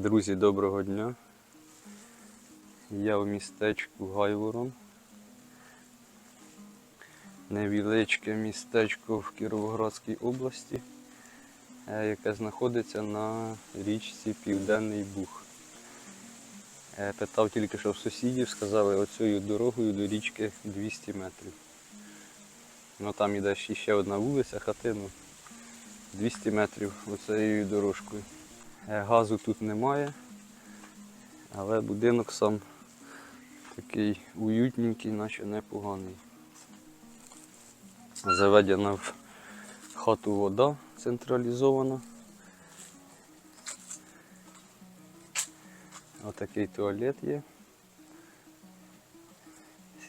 Друзі, доброго дня. Я в містечку Гайворон. Невеличке містечко в Кіровоградській області, е, яке знаходиться на річці Південний Буг. Е, Питав тільки що в сусідів, сказали, оцією дорогою до річки 200 метрів. Ну там іде ще одна вулиця, хатину. 200 метрів оцією дорожкою. Е, Газу тут немає, але будинок сам такий уютненький, наче непоганий. Заведена в хату вода централізована. Отакий туалет є.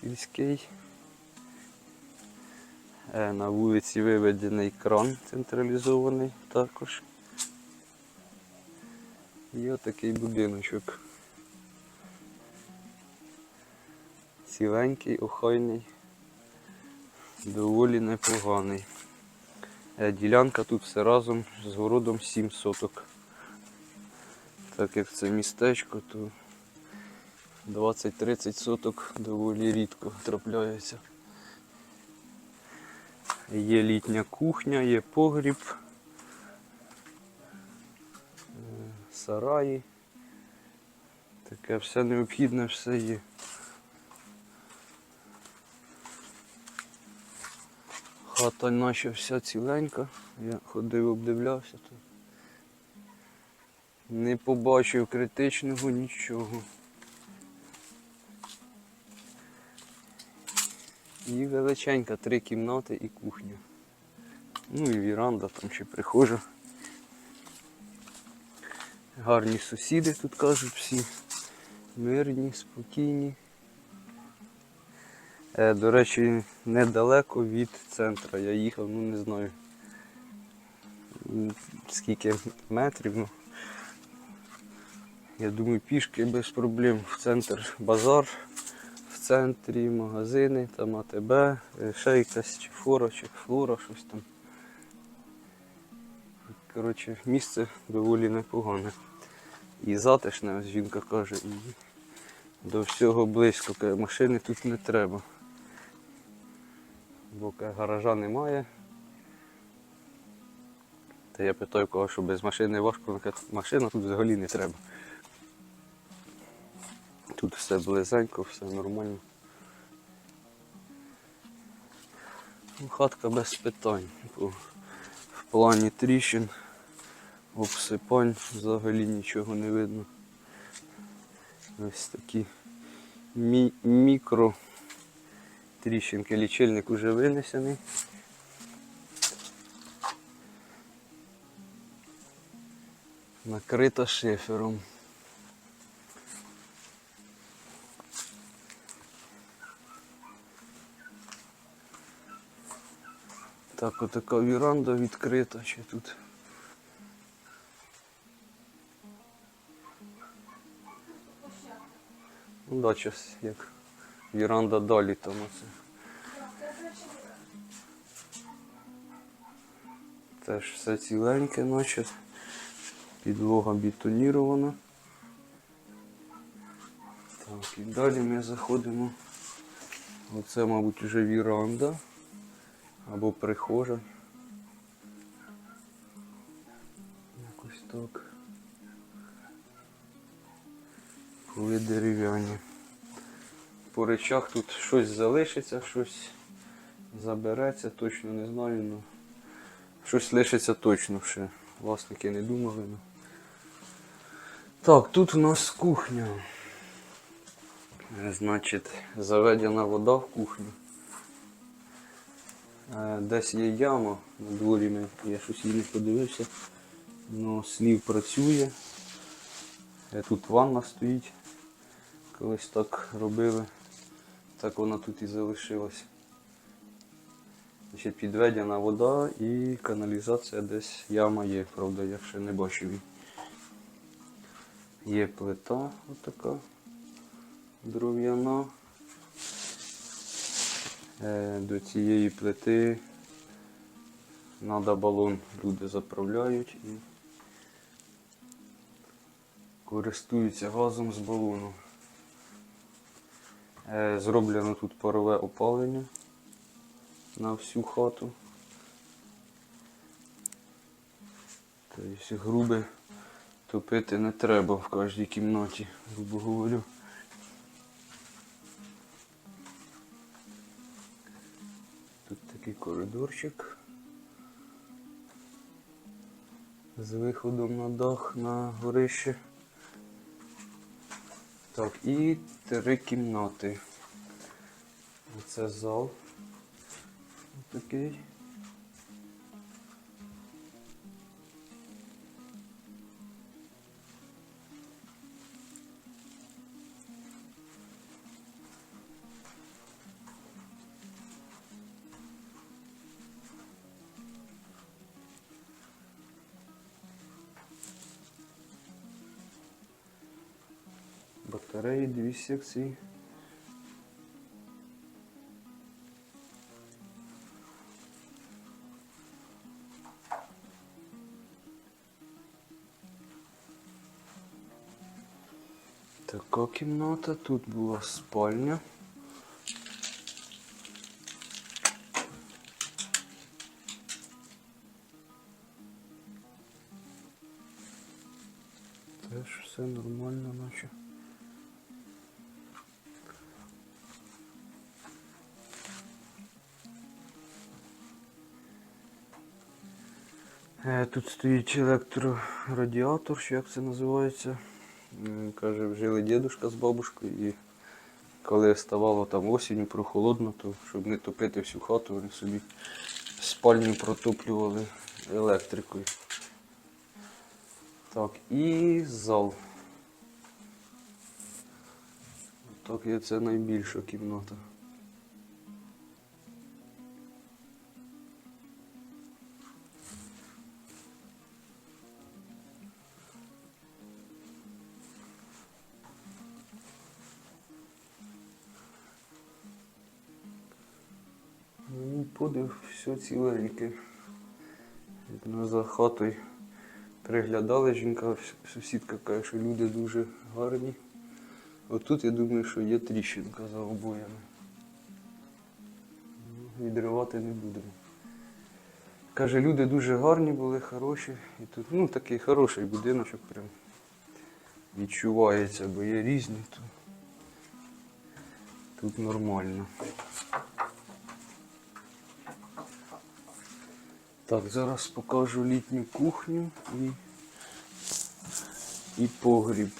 Сільський. Е, На вулиці виведений кран централізований також. І отакий будиночок. Ціленький, охайний, доволі непоганий. Е, Ділянка тут все разом з городом 7 соток. Так як це містечко, то 20-30 соток доволі рідко трапляється. Є літня кухня, є погріб, сараї. Таке все необхідне, все є. Хата наша вся ціленька. Я ходив, обдивлявся тут. Не побачив критичного нічого. І величенька, три кімнати і кухня. Ну і віранда там ще прихожа. Гарні сусіди тут кажуть всі. Мирні, спокійні. Е, до речі, недалеко від центра. Я їхав, ну не знаю скільки метрів. Ну. Я думаю, пішки без проблем в центр базар, в центрі магазини, там АТБ, е, ще якась чи фора, чи флора, щось там. Коротше, місце доволі непогане. І затишне, ось жінка каже, і до всього близько, каже, машини тут не треба. Бо каже, гаража немає. Та я питаю кого, що без машини важко, каже, машина тут взагалі не треба. Тут все близенько, все нормально. Ну, Хатка без питань. В плані тріщин, обсипань взагалі нічого не видно. Ось такі мі- мікро тріщинки. Лічильник уже винесений. Накрита шифером. Так, отака віранда відкрита ще тут. Да, щас як віранда далі там оце. Теж все ціленьке, наче. Підлога бетонірована. Так, і далі ми заходимо. Оце, мабуть, вже віранда або прихожа. Якось так. Коли дерев'яні. По речах тут щось залишиться, щось забереться, точно не знаю, ну щось лишиться точно ще. Власники не думали. Ну. Так, тут у нас кухня. Е, Значить, заведена вода в кухню. Е, Десь є яма на дворі, ми- я щось її не подивився. Ну, слів працює. Е, Тут ванна стоїть. Колись так робили. Так вона тут і залишилась. Значить, підведена вода і каналізація десь яма є, правда, я ще не бачив її. Є плита отака дров'яна. Е, До цієї плити треба балон, люди заправляють і користуються газом з балону. Е, Зроблено тут парове опалення на всю хату. Тобто грубе топити не треба в кожній кімнаті, грубо говорю. Тут такий коридорчик з виходом на дах на горище. Так, і три кімнати. Оце зал. Такий. Батареї, дві секції. Така кімната, тут була спальня. Теж все нормально, наче. Тут стоїть електрорадіатор, чи як це називається. Каже, жили дідушка з бабушкою і коли ставало там осінню прохолодно, то щоб не топити всю хату, вони собі спальню протоплювали електрикою. Так, і зал. Так, є це найбільша кімната. Все ціленьке. Як за хатою приглядали, жінка, сусідка каже, що люди дуже гарні. Отут я думаю, що є тріщинка за обоями. Відривати не будемо. Каже, люди дуже гарні були, хороші. І тут ну, такий хороший будиночок прям відчувається, бо є різні, то тут нормально. Так, зараз покажу літню кухню і, і погріб.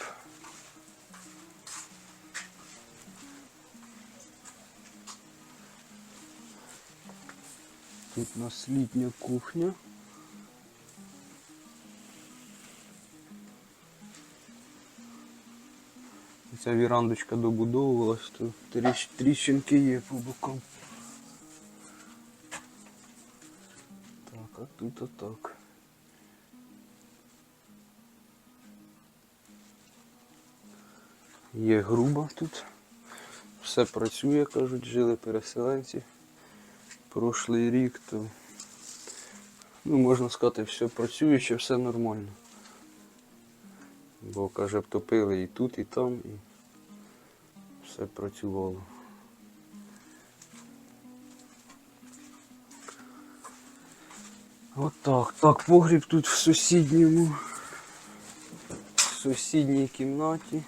Тут у нас літня кухня. Ця вірандочка добудовувалась, то тріщ- тріщинки є по бокам. А тут отак. Є груба тут. Все працює, кажуть, жили переселенці. Прошлий рік, то ну, можна сказати, все працююче, все нормально. Бо, каже, втопили і тут, і там, і все працювало. Отак. Так, погріб тут в сусідньому. В сусідній кімнаті.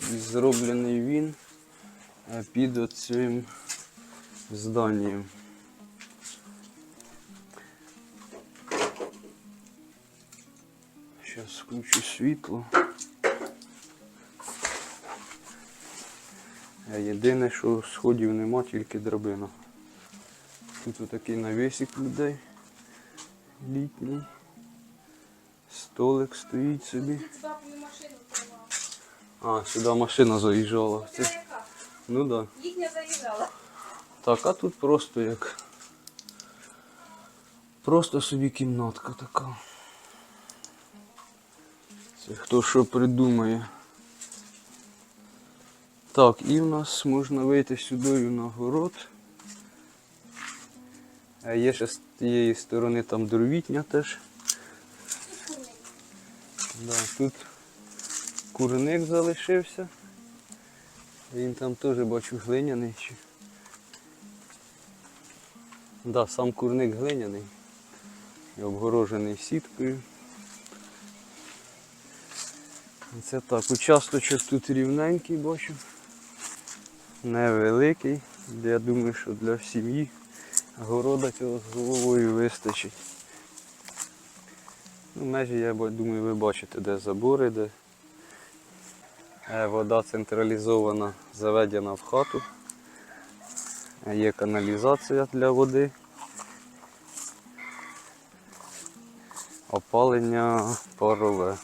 І зроблений він е, під оцим зданням. Зараз включу світло. Е, Єдине, що сходів нема, тільки драбина. Тут отакий навісик людей літній. Столик стоїть собі. А, сюди машина заїжджала. Це ну так. Да. Їхня заїжджала. Так, а тут просто як. Просто собі кімнатка така. Це хто що придумає. Так, і в нас можна вийти сюди на город. Є ще з тієї сторони там дровітня теж. Да, тут курник залишився. Він там теж бачу глиняний. Да, сам курник глиняний. І обгорожений сіткою. Це так, участочок тут рівненький бачу. Невеликий. Я думаю, що для сім'ї города цього з головою вистачить. Ну, межі, я думаю, ви бачите, де забори, де е, вода централізована, заведена в хату. Е, Є каналізація для води. Опалення парове.